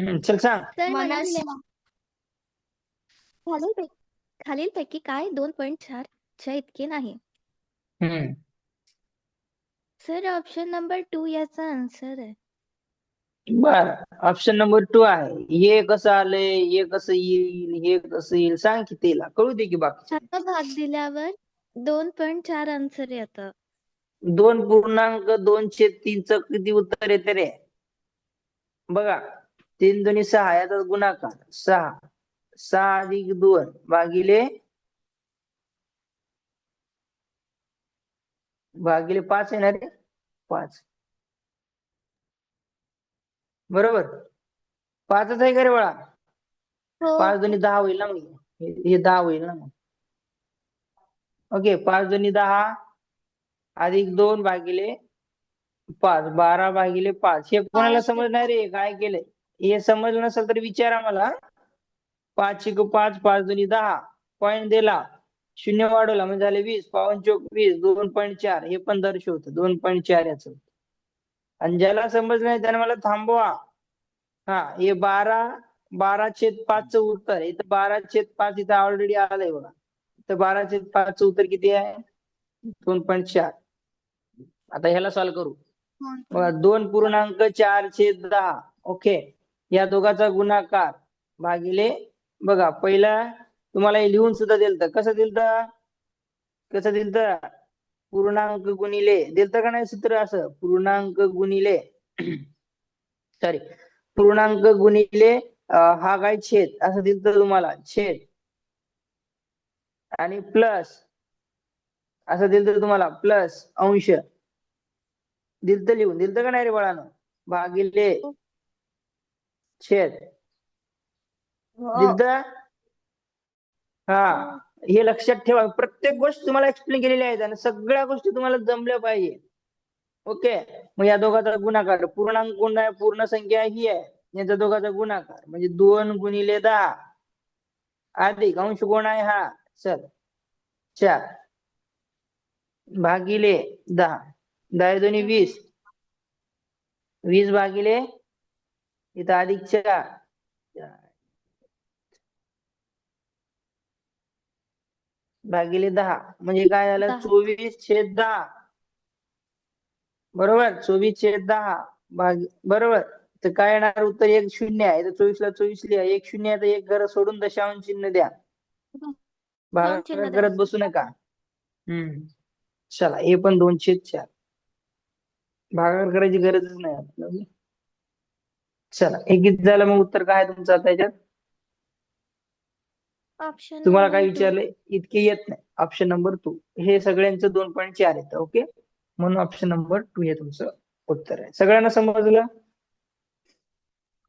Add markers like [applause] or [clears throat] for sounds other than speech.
चल सांग. मनस खालील खालीलपैकी काय दोन पॉईंट चार च्या इतके नाही? हम्म. सर ऑप्शन नंबर टू याचा आन्सर आहे. बर ऑप्शन नंबर टू आहे. हे कसं आलंय हे कसं येईल हे कसं येईल सांग की तिला कळू दे की बाकी. भाग दिल्यावर दोन पॉईंट चार आन्सर येतं. दोन पूर्णांक दोनशे तीनच किती उत्तर येते रे? बघा. तीन दोन्ही सहा याचा गुणाकार. सहा. सहा अधिक दोन भागिले भागिले पाच येणार रे? पाच. बरोबर? पाचच आहे का रे बाळा? हो. पाच दोन्ही दहा होईल ना मग. हे दहा होईल ना मग. ओके पाच दोन्ही दहा अधिक दोन भागिले पाच. बारा भागिले पाच. हे कोणाला. समजणार रे काय केलंय? हे समजलं नसेल तर विचारा मला पाच शिक पाच पाच दोन्ही दहा. पॉईंट दिला. शून्य वाढवला म्हणजे झाले वीस. पावन चौक वीस दोन पॉईंट चार. हे पण दर्शवतं. दोन पॉईंट चार याचं. आणि ज्याला समजलं नाही त्याने मला थांबवा. हा हे बारा बारा छेद पाचचं उत्तर. इथं बारा छेद पाच इथं ऑलरेडी आलंय बघा. तर बारा छेद पाचचं उत्तर किती आहे? दोन पॉईंट चार. आता ह्याला सॉल्व्ह करू. दोन पूर्णांक चार छेद दहा. ओके. या दोघाचा गुणाकार भागिले बघा पहिला तुम्हाला हे लिहून सुद्धा दिलत. कसं दिलत? कसं दिलत? पूर्णांक गुणिले. दिलत का नाही सूत्र असं? पूर्णांक गुणिले. [clears throat] सॉरी पूर्णांक गुणिले हा काय छेद? असं दिलत तुम्हाला. छेद. आणि प्लस असं दिलत तुम्हाला. प्लस अंश. दिलत लिहून. दिलत का नाही रे बाळानं? भागिले. छेद. हो हा. हे लक्षात ठेवा. प्रत्येक गोष्ट तुम्हाला एक्सप्लेन केलेली आहे आणि सगळ्या गोष्टी तुम्हाला जमल्या पाहिजे. ओके मग या दोघाचा गुणाकार. पूर्णांक गुण आहे? पूर्ण संख्या ही आहे. यांचा दोघाचा गुणाकार. म्हणजे दोन गुणिले दहा. अधिक अंश कोण आहे? हा. चल. चार. भागिले दहा. दहा दोन्ही वीस. वीस भागिले इथं अधिक चार भागिले दहा म्हणजे काय झालं. चोवीस छेद दहा बरोबर चोवीस छेद दहा भाग बरोबर तर काय येणार उत्तर एक शून्य आहे तर चोवीस ला चोवीस लिहा एक शून्य आहे तर एक घर सोडून दशांश चिन्ह द्या भागाकार. करत बसू नका हम्म चला हे पण दोन छेद चार भागाकार करायची गरजच नाही आपल्याला चला किती झालं मग उत्तर काय आहे तुमचं आता याच्यात? ऑप्शन तुम्हाला काय विचारलंय? इतके येत नाही. ऑप्शन नंबर टू हे सगळ्यांचं दोन पॉईंट चार येतं ओके म्हणून ऑप्शन नंबर टू हे तुमचं उत्तर आहे. सगळ्यांना समजलं?